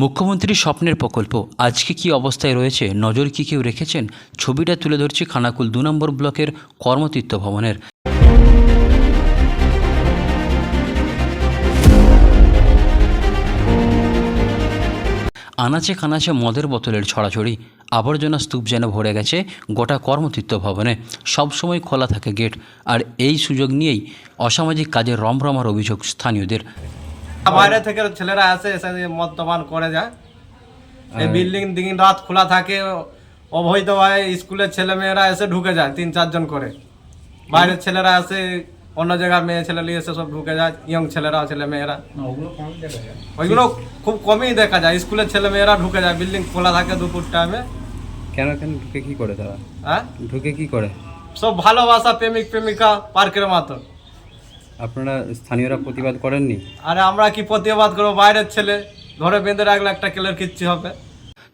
মুখ্যমন্ত্রীর স্বপ্নের প্রকল্প। আজকে কি অবস্থায় রয়েছে? নজর কি কেউ রেখেছেন? ছবিটা তুলে ধরছি খানাকুল দু নম্বর ব্লকের কর্মতীর্থ ভবনের। আনাচে কানাচে মদের বোতলের ছড়াছড়ি। আবর্জনা স্তূপ যেন ভরে গেছে গোটা কর্মতীর্থ ভবনে। সবসময় খোলা থাকে গেট। আর এই সুযোগ নিয়েই অসামাজিক কাজের রমরমার অভিযোগ স্থানীয়দের। বাইরে থেকে ছেলেরা আসে এসে মদ্যপান করে যায়। এই বিল্ডিং দিন রাত খোলা থাকে অবৈধভাবে স্কুলের ছেলে মেয়েরা এসে ঢুকে যায় তিন চারজন করে। বাইরের ছেলেরা আসে অন্য জায়গার মেয়ে ছেলে নিয়ে এসে সব ঢুকে যায় ইয়ং ছেলেরা ছেলে মেয়েরা ওইগুলো খুব কমই দেখা যায় স্কুলের ছেলে মেয়েরা ঢুকে যায় বিল্ডিং খোলা থাকে দুপুর টাইমে কেন কেন ঢুকে কি করে তারা? হ্যাঁ? ঢুকে কি করে? সব ভালোবাসা প্রেমিক প্রেমিকা পার্কের মতো। আপনারা স্থানীয়রা প্রতিবাদ করেননি? আরে আমরা কি প্রতিবাদ করব? বাইরের ছেলে ঘরে বেঁধে রাখলে একটা কেলের কিচ্ছি হবে।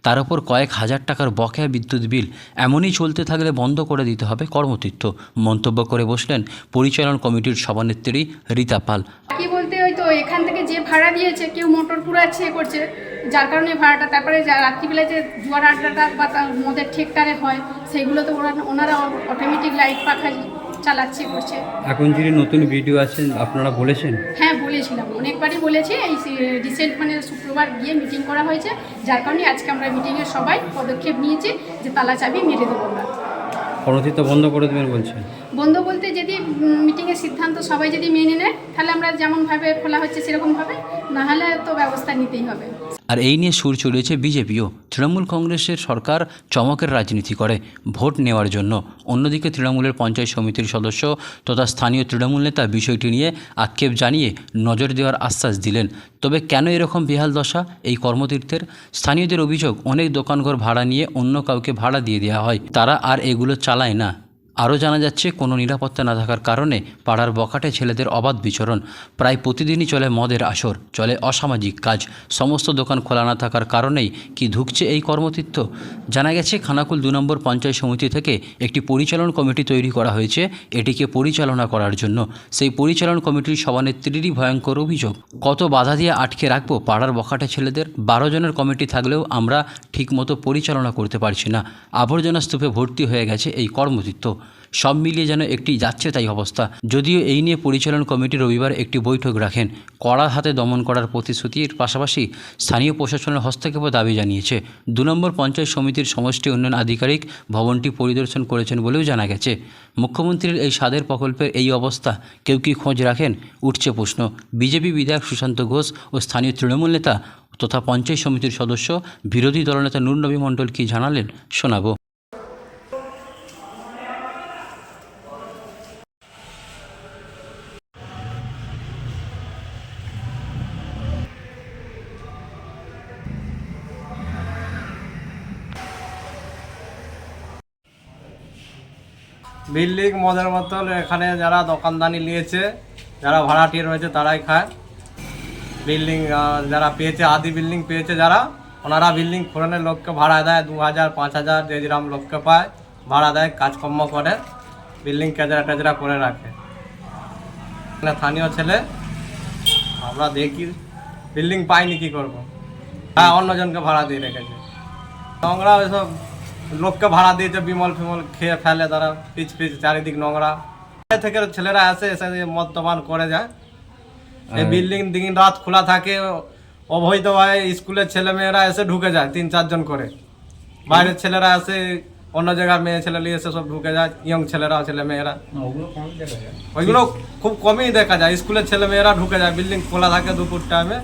তার উপর কয়েক হাজার টাকার বকেয়া বিদ্যুৎ বিল এমনই চলতে থাকলে বন্ধ করে দিতে হবে কর্মতীর্থ। মন্তব্য করে বসলেন পরিচালন কমিটির সভানেত্রী রীতা পাল। কি বলতে ওই তো এখান থেকে যে ভাড়া দিয়েছে কেউ মোটর পুরাচ্ছে এ করছে যার কারণে ভাড়াটা। তারপরে যা রাত্রিবেলায় যে জুয়ার আড্ডাটা বা তার মদের ঠেকটারে হয় সেগুলো তো ওরা ওনারা অটোমেটিক লাইট পাখা চালাচ্ছে করছে। এখন যিনি নতুন ভিডিও আছেন আপনারা বলেছেন? হ্যাঁ বলেছিলাম। অনেকবারই বলেছি এই রিসেন্ট মানে শুক্রবার গিয়ে মিটিং করা হয়েছে। যার কারণে আজকে আমরা মিটিংয়ে সবাই পদক্ষেপ নিয়েছি যে তালা চাবি মেরে দেবো আমরা। কর্মতীর্থ বন্ধ করে দেবেন বলছেন? বন্ধ বলতে যদি মিটিংয়ের সিদ্ধান্ত সবাই যদি মেনে নেয় তাহলে আমরা যেমনভাবে খোলা হচ্ছে সেরকমভাবে নাহলে তো ব্যবস্থা নিতেই হবে। আর এই নিয়ে সুর চলেছে বিজেপিও। তৃণমূল কংগ্রেসের সরকার চমকের রাজনীতি করে ভোট নেওয়ার জন্য। অন্যদিকে তৃণমূলের পঞ্চায়েত সমিতির সদস্য তথা স্থানীয় তৃণমূল নেতা বিষয়টি নিয়ে আক্ষেপ জানিয়ে নজর দেওয়ার আশ্বাস দিলেন। তবে কেন এরকম বেহাল দশা এই কর্মতীর্থের? স্থানীয়দের অভিযোগ, অনেক দোকানঘর ভাড়া নিয়ে অন্য কাউকে ভাড়া দিয়ে দেওয়া হয়। তারা আর এগুলো চালায় না। আরও জানা যাচ্ছে, কোনো নিরাপত্তা না থাকার কারণে পাড়ার বকাটে ছেলেদের অবাধ বিচরণ। প্রায় প্রতিদিনই চলে মদের আসর, চলে অসামাজিক কাজ। সমস্ত দোকান খোলা না থাকার কারণেই কি ঢুকছে এই কর্মতীর্থ জানা গেছে, খানাকুল দু নম্বর পঞ্চায়েত সমিতি থেকে একটি পরিচালন কমিটি তৈরি করা হয়েছে। এটিকে পরিচালনা করার জন্য। সেই পরিচালন কমিটির সভানেত্রীরই ভয়ঙ্কর অভিযোগ। কত বাধা দিয়ে আটকে রাখব পাড়ার বকাটে ছেলেদের? বারো জনের কমিটি থাকলেও আমরা ঠিকমতো পরিচালনা করতে পারছি না। আবর্জনা স্তূপে ভর্তি হয়ে গেছে এই কর্মতীর্থ সব মিলিয়ে যেন একটি যাচ্ছে তাই অবস্থা। যদিও এই নিয়ে পরিচালন কমিটি রবিবার একটি বৈঠক রাখেন। কড়া হাতে দমন করার প্রতিশ্রুতির পাশাপাশি স্থানীয় প্রশাসনের হস্তক্ষেপও দাবি জানিয়েছে। দু নম্বর পঞ্চায়েত সমিতির সমষ্টি উন্নয়ন আধিকারিক ভবনটি পরিদর্শন করেছেন বলেও জানা গেছে। মুখ্যমন্ত্রীর এই স্বাদের প্রকল্পের এই অবস্থা কেউ কি খোঁজ রাখেন? উঠছে প্রশ্ন। বিজেপি বিধায়ক সুশান্ত ঘোষ ও স্থানীয় তৃণমূল নেতা তথা পঞ্চায়েত সমিতির সদস্য বিরোধী দলনেতা নুরনবী মণ্ডল কী জানালেন শোনাবো। বিল্ডিং মদের বোতল এখানে যারা দোকানদানি নিয়েছে, যারা ভাড়াটিয়ে রয়েছে তারাই খায়। বিল্ডিং যারা পেয়েছে, আদি বিল্ডিং পেয়েছে যারা, ওনারা বিল্ডিং ফোরনের লোককে ভাড়া দেয় দু হাজার, পাঁচ হাজার, যে যেরাম লোককে পায়, ভাড়া দেয়, কাজকর্ম করে বিল্ডিং কেজরা টেজরা করে রাখে। স্থানীয় ছেলে, আমরা দেখি বিল্ডিং পাইনি কি করব? হ্যাঁ অন্যজনকে ভাড়া দিয়ে রেখেছে। নোংরা ওইসব লোককে ভাড়া দিয়েছে বিমল ফিমল খেয়ে ফেলে তারা পিচ পিচ চারিদিক নোংরা। থেকে ছেলেরা আসে এসে মদ্যপান করে যায়। এই বিল্ডিং দিন রাত খোলা থাকে অবৈধভাবে স্কুলের ছেলে মেয়েরা এসে ঢুকে যায় তিন চারজন করে। বাইরের ছেলেরা আসে অন্য জায়গার মেয়ে ছেলে নিয়ে এসে সব ঢুকে যায় ইয়ং ছেলেরা ছেলে মেয়েরা ওইগুলো খুব কমই দেখা যায় স্কুলের ছেলে মেয়েরা ঢুকে যায় বিল্ডিং খোলা থাকে দুপুর টাইমে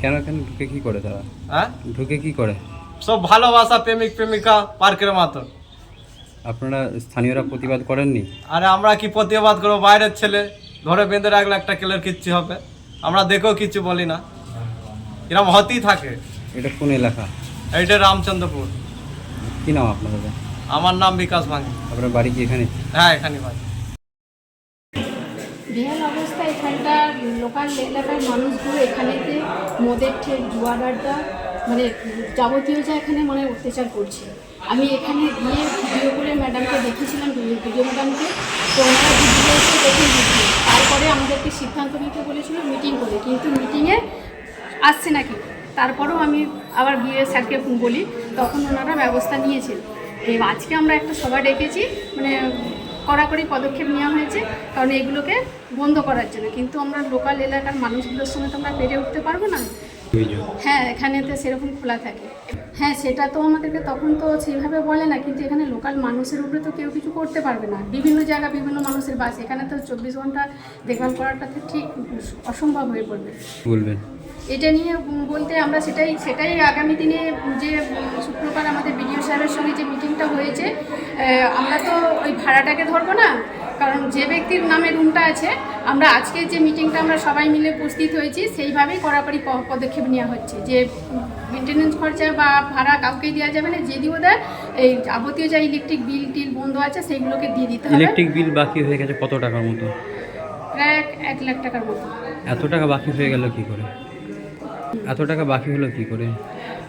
কেন কেন ঢুকে কি করে তারা? হ্যাঁ? ঢুকে কি করে? সব ভালোবাসা প্রেমিক প্রেমিকা পার্কের মতো আপনারা স্থানীয়রা প্রতিবাদ করেননি? আরে আমরা কি প্রতিবাদ করব? বাইরের ছেলে ঘরে বেঁধে রাখলে একটা কেলের কিচ্ছু হবে। আমরা দেখেও কিছু বলি না। এরকম হতেই থাকে। এটা কোন এলাকা? এটা রামচন্দ্রপুর। কি নাম আপনাদের আমার নাম বিকাশ ভাঙি আপনার বাড়ি কি এখানে? হ্যাঁ এখানে ভাই বেহাল অবস্থা এখানকার লোকাল এলাকার মানুষগুলো এখানেতে মদের ঠেক জুয়ার আড্ডা মানে যাবতীয় যা এখানে মানে অত্যাচার করছে। আমি এখানে গিয়ে ভিডিও করে ম্যাডামকে দেখেছিলাম ভিডিও ম্যাডামকে। তো ওনারা ভিডিও দেখে তারপরে আমাদেরকে সিদ্ধান্ত নিতে বলেছিল মিটিং করে। কিন্তু মিটিংয়ে আসছে নাকি? তারপরেও আমি আবার বিয়ে স্যারকে বলি, তখন ওনারা ব্যবস্থা নিয়েছেন। আজকে আমরা একটা সভা ডেকেছি মানে কড়াকড়ি পদক্ষেপ নেওয়া হয়েছে, কারণ এগুলোকে বন্ধ করার জন্য। কিন্তু আমরা লোকাল এলাকার মানুষগুলোর সঙ্গে তো আমরা পেরে উঠতে পারব না। হ্যাঁ এখানে তো সেরকম খোলা থাকে। হ্যাঁ সেটা তো আমাদেরকে তখন তো সেইভাবে বলে না কিন্তু এখানে লোকাল মানুষের উপরে তো কেউ কিছু করতে পারবে না। বিভিন্ন জায়গা বিভিন্ন মানুষের বাস এখানে তো চব্বিশ ঘণ্টা দেখভাল করাটা তো ঠিক অসম্ভব হয়ে পড়বে। বলবেন? এটা নিয়ে বলতে আমরা সেটাই সেটাই আগামী দিনে যে শুক্রবার আমাদের বিডিও সাহেবের সঙ্গে যে মিটিংটা হয়েছে আমরা তো ওই ভাড়াটাকে ধরবো না কারণ যে ব্যক্তির নামে রুমটা আছে আমরা আজকে যে মিটিংটা আমরা সবাই মিলে উপস্থিত হয়েছি সেইভাবেই কড়াকড়ি পদক্ষেপ নেওয়া হচ্ছে। যে মেনটেন্যান্স খরচা বা ভাড়া কাউকে দেওয়া যাবে না যদিও দেয় এই যাবতীয় যা ইলেকট্রিক বিল টিল বন্ধ আছে সেইগুলোকে দিয়ে দিতে হবে। ইলেকট্রিক বিল বাকি হয়ে গেছে কত টাকার মতো? প্রায় এক- লাখ টাকার মতো। এত টাকা বাকি হয়ে গেল কি করে? এত টাকা বাকি হলো কি করে?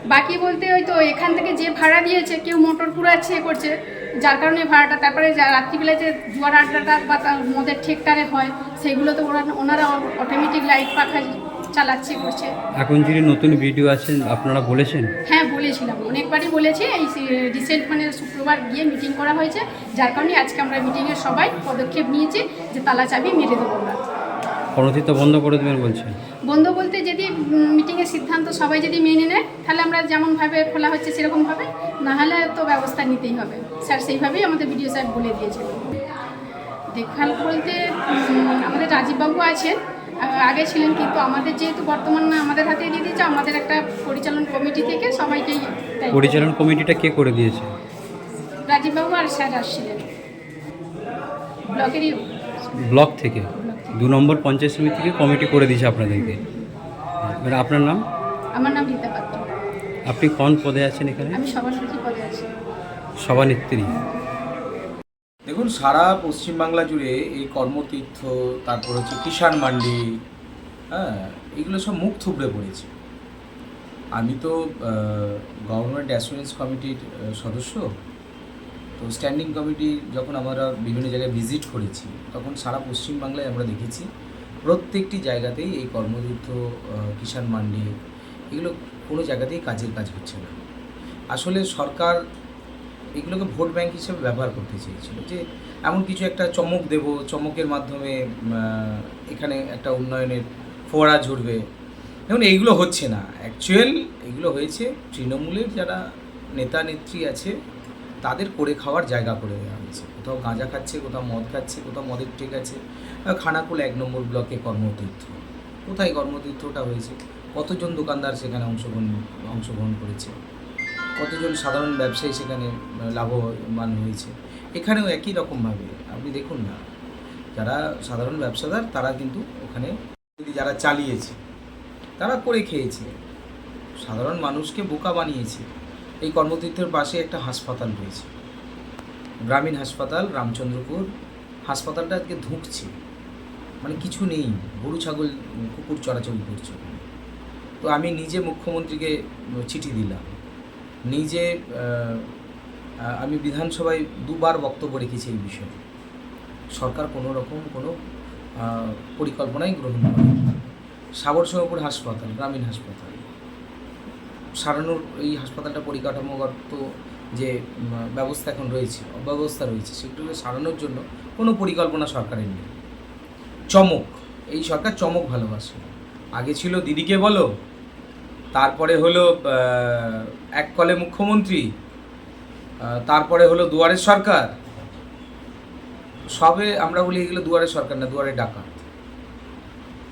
বাকি বলতে ওই তো এখান থেকে যে ভাড়া দিয়েছে কেউ মোটর পুরাচ্ছে করছে। যার কারণে ভাড়াটা তারপরে যা রাত্রিবেলা যে জুয়ার আড্ডাটা বা তার মদের ঠেকটারে হয় সেগুলো তো ওরা ওনারা অটোমেটিক লাইট পাখা চালাচ্ছে করছে। এখন যিনি নতুন ভিডিও আছেন আপনারা বলেছেন? হ্যাঁ বলেছিলাম। অনেকবারই বলেছি এই রিসেন্ট মানে শুক্রবার গিয়ে মিটিং করা হয়েছে। যার কারণে আজকে আমরা মিটিংয়ে সবাই পদক্ষেপ নিয়েছি যে তালা চাবি মেরে দেবো আমরা। পরবর্তীতে বন্ধ করে দেবেন বলছেন। বন্ধ বলতে যদি মিটিংয়ের সিদ্ধান্ত সবাই যদি মেনে নেয় তাহলে আমরা যেমনভাবে খোলা হচ্ছে সেরকমভাবে না হলে তো ব্যবস্থা নিতেই হবে। স্যার সেইভাবেই আমাদের বিডিও সাহেব বলে দিয়েছেন। দেখভাল বলতে আমাদের রাজীববাবু আছেন। আগে ছিলেন কিন্তু আমাদের যেহেতু বর্তমান আমাদের হাতে দিয়ে দিয়েছে আমাদের একটা পরিচালন কমিটি থেকে সবাইকেই পরিচালন কমিটিটা কে করে দিয়েছে? রাজীববাবু আর স্যার আসছিলেন। ব্লকেরই ব্লক থেকে? দু নম্বর পঞ্চায়েত সমিতি থেকে কমিটি করে দিয়েছে আপনাদেরকে। আপনার নাম? আমার নাম রীতা পাত্র। আপনি কোন পদে আছেন এখানে? আমি সভানেত্রী পদে আছি। সভানেত্রী। দেখুন সারা পশ্চিমবাংলা জুড়ে এই কর্মতীর্থ তারপর হচ্ছে কিষাণ মান্ডি হ্যাঁ এগুলো সব মুখ থুবড়ে পড়েছে। আমি তো গভর্নমেন্ট অ্যাসুরেন্স কমিটির সদস্য। তো স্ট্যান্ডিং কমিটি যখন আমরা বিভিন্ন জায়গায় ভিজিট করেছি তখন সারা পশ্চিমবাংলায় আমরা দেখেছি প্রত্যেকটি জায়গাতেই এই কর্মতীর্থ আহ, কিষাণ মান্ডি এগুলো কোনো জায়গাতেই কাজের কাজ হচ্ছে না। আসলে সরকার এগুলোকে ভোট ব্যাংক হিসেবে ব্যবহার করতে চেয়েছিল যে, এমন কিছু একটা চমক দেব, চমকের মাধ্যমে এখানে একটা উন্নয়নের ফোয়ারা ঝরবে। দেখুন, এইগুলো হচ্ছে না। অ্যাকচুয়াল এগুলো হয়েছে, তৃণমূলের যারা নেতা, নেত্রী আছে, তাদের করে খাওয়ার জায়গা করে দেওয়া হয়েছে। কোথাও গাঁজা খাচ্ছে, কোথাও মদ খাচ্ছে, কোথাও মদের ঠিক আছে। খানাকুল এক নম্বর ব্লকে কর্মতীর্থ। কোথায় কর্মতীর্থটা হয়েছে? কতজন দোকানদার সেখানে অংশগ্রহণ অংশগ্রহণ করেছে? কতজন সাধারণ ব্যবসায়ী সেখানে লাভবান হয়েছে? এখানেও একই রকমভাবে, আপনি দেখুন না। যারা সাধারণ ব্যবসাদার, তারা কিন্তু ওখানে যারা চালিয়েছে, তারা করে খেয়েছে। সাধারণ মানুষকে বোকা বানিয়েছে। এই কর্মতীর্থের পাশে একটা হাসপাতাল রয়েছে। গ্রামীণ হাসপাতাল, রামচন্দ্রপুর। হাসপাতালটা আজকে ধুঁকছে। মানে কিছু নেই। গরু, ছাগল, কুকুর চড়াচড়ি করছে। তো আমি নিজে মুখ্যমন্ত্রীকে চিঠি দিলাম। নিজে আমি বিধানসভায় দুবার বক্তব্য রেখেছি এই বিষয়ে। সরকার কোনো রকম কোনো পরিকল্পনাই গ্রহণ করে সাগর সিংহপুর হাসপাতাল, গ্রামীণ হাসপাতাল। সারানোর এই হাসপাতালটা পরিকাঠামোগত যে ব্যবস্থা এখন রয়েছে, অব্যবস্থা রয়েছে সেগুলোকে সারানোর জন্য কোনো পরিকল্পনা সরকারের নেই। চমক, এই সরকার চমক ভালোবাসে। আগে ছিল দিদিকে বলো তারপরে হলো এক কলে মুখ্যমন্ত্রী তারপরে হলো দুয়ারের সরকার। সবে আমরা বলি এগুলো দুয়ারে সরকার না, দুয়ারে ডাকাত।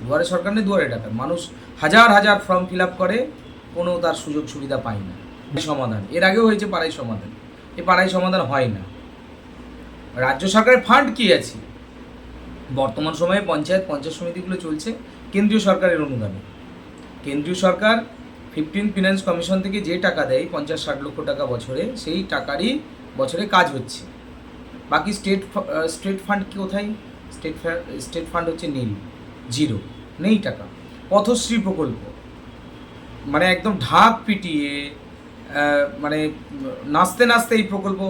দুয়ারে সরকার নেই দুয়ারে ডাকাত। মানুষ হাজার হাজার ফর্ম ফিল আপ করে, কোনো তার সুযোগ সুবিধা পায় না। সমাধান। এর আগেও হয়েছে পাড়াই সমাধান। এ পাড়াই সমাধান হয় না। রাজ্য সরকারের ফান্ড কি আছে? বর্তমান সময়ে পঞ্চায়েত পঞ্চায়েত সমিতিগুলো চলছে, কেন্দ্রীয় সরকারের অনুদানে। কেন্দ্রীয় সরকার ফিফটিন ফিনান্স কমিশন থেকে যে টাকা দেয়, পঞ্চাশ, ষাট লক্ষ টাকা বছরে, সেই টাকারই বছরে কাজ হচ্ছে। বাকি স্টেট স্টেট ফান্ড কোথায়? স্টেট স্টেট ফান্ড হচ্ছে নীল জিরো নেই টাকা। পথশ্রী প্রকল্প মানে একদম ঢাক পিটিয়ে মানে নাচতে নাচতে এই প্রকল্প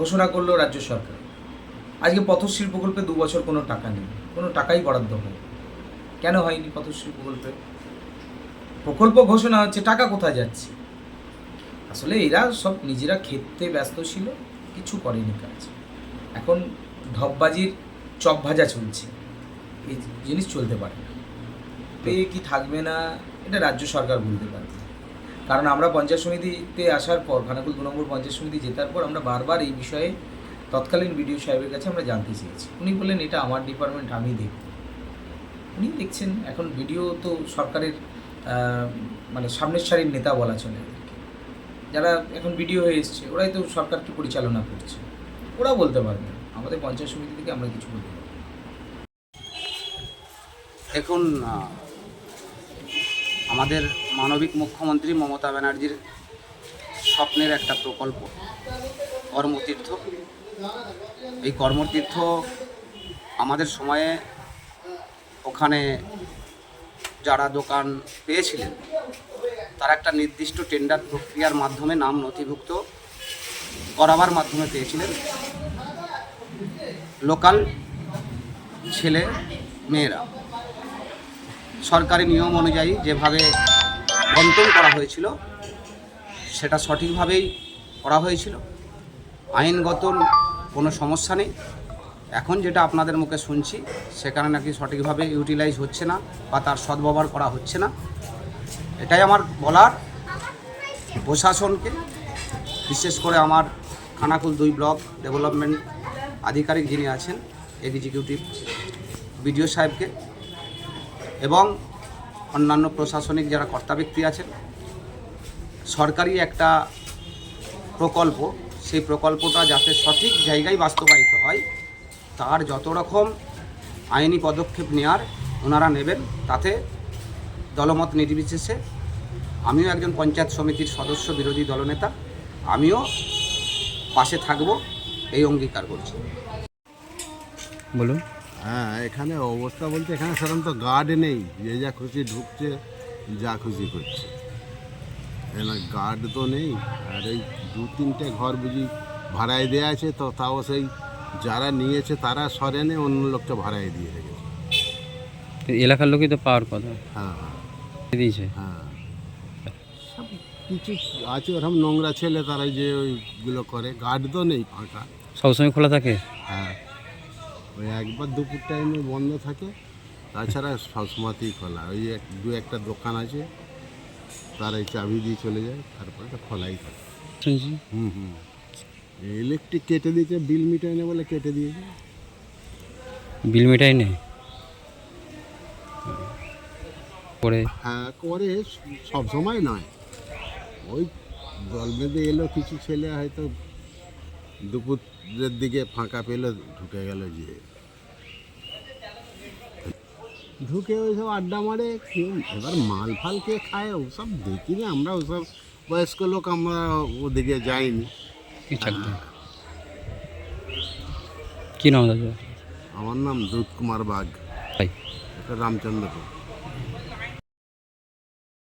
ঘোষণা করল রাজ্য সরকার। আজকে পথশ্রী প্রকল্পে দু বছর কোনো টাকা নেই, কোনো টাকাই বরাদ্দ হয় কেন হয়নি পথশ্রী প্রকল্পে? প্রকল্প ঘোষণা হচ্ছে, টাকা কোথায় যাচ্ছে? আসলে এরা সব নিজেরা খেতে ব্যস্ত ছিল, কিছু করেনি কাজ। এখন ঢপবাজির চপ ভাজা চলছে, এই জিনিস চলতে পারে না। পেয়ে কি থাকবে না, এটা রাজ্য সরকার বলতে পারবে। কারণ আমরা পঞ্চায়েত সমিতিতে আসার পর, খানাকুল দু নম্বর পঞ্চায়েত সমিতি জেতার পর আমরা বারবার এই বিষয়ে তৎকালীন বিডিও সাহেবের কাছে আমরা জানতে চেয়েছি। উনি বললেন, এটা আমার ডিপার্টমেন্ট, আমি দেখব। উনি দেখছেন, এখন বিডিও তো সরকারের মানে সামনের সারির নেতা বলা চলে। যারা এখন বিডিও হয়ে এসছে, ওরাই তো সরকারকে পরিচালনা করছে ওরা বলতে পারবে আমাদের পঞ্চায়েত সমিতি থেকে আমরা কিছু বলতে পারব না। দেখুন আমাদের মানবিক মুখ্যমন্ত্রী মমতা ব্যানার্জির স্বপ্নের একটা প্রকল্প, কর্মতীর্থ এই কর্মতীর্থ আমাদের সময়ে ওখানে যারা দোকান পেয়েছিলেন, তারা একটা নির্দিষ্ট টেন্ডার প্রক্রিয়ার মাধ্যমে নাম নথিভুক্ত করাবার মাধ্যমে পেয়েছিলেন। লোকাল ছেলে মেয়েরা। সরকারি নিয়ম অনুযায়ী যেভাবে বন্টন করা হয়েছিল, সেটা সঠিকভাবেই করা হয়েছিল। আইনগত কোনো সমস্যা নেই। এখন যেটা আপনাদের মুখে শুনছি সেখানে নাকি সঠিকভাবে ইউটিলাইজ হচ্ছে না বা তার সদ্ব্যবহার করা হচ্ছে না। এটাই আমার বলার। প্রশাসনকে, বিশেষ করে আমার খানাকুল দুই ব্লক ডেভেলপমেন্ট আধিকারিক যিনি আছেন, এক্সিকিউটিভ বিডিও সাহেবকে এবং অন্যান্য প্রশাসনিক যারা কর্তা ব্যক্তি আছেন, সরকারি একটা প্রকল্প, সেই প্রকল্পটা যাতে সঠিক জায়গায় বাস্তবায়িত হয় তার যত রকম আইনি পদক্ষেপ নেওয়ার ওনারা নেবেন তাতে দলমত নির্বিশেষে আমিও একজন পঞ্চায়েত সমিতির সদস্য বিরোধী দলনেতা আমিও পাশে থাকব এই অঙ্গীকার করছি। বলুন। হ্যাঁ এখানে অবস্থা বলতে এখানে সাধারণত গার্ড নেই যে যা খুশি ঢুকছে যা খুশি করছে। এখানে গার্ড তো নেই আর এই দু তিনটে ঘর বুঝি ভাড়ায় দেওয়া আছে তো তাও সেই যারা নিয়েছে তারা সরেনে অন্য লোককে ভাড়ায় দিয়ে রেখেছে। এলাকার লোকই তো পাওয়ার কথা। হ্যাঁ হ্যাঁ। দিয়েছে। হ্যাঁ। সব কিছু আছে ওরকম নোংরা ছেলে তারা যে ওইগুলো করে গার্ড তো নেই ফাঁকা। সবসময় খোলা থাকে? হ্যাঁ। ওই একবার দুপুর টাইমে বন্ধ থাকে তাছাড়া সবসময়তেই খোলা। ওই এক দু একটা দোকান আছে তারা এই চাবি দিয়ে চলে যায় তারপরে তো খোলাই থাকে। শুনছি। হুম হুম। ইলেকট্রিক কেটে দিয়েছে বিল মিটায় না বলে কেটে দিয়েছে। বিল মেটাই নেই পরে হ্যাঁ করে সব সময় নয়। ওই জল বেঁধে এলো কিছু ছেলে হয়তো দুপুরের দিকে ফাঁকা পেল ঢুকে গেল যে ঢুকে ওই সব আড্ডা মারে এবার মাল ফাল কে খায় ওসব দেখিনি আমরা ওসব বয়স্ক লোক আমরা ওদিকে যাইনি। কি চাকরি? নাম দাদা? আমার নাম দুধ কুমার বাঘ রামচন্দ্রপুর।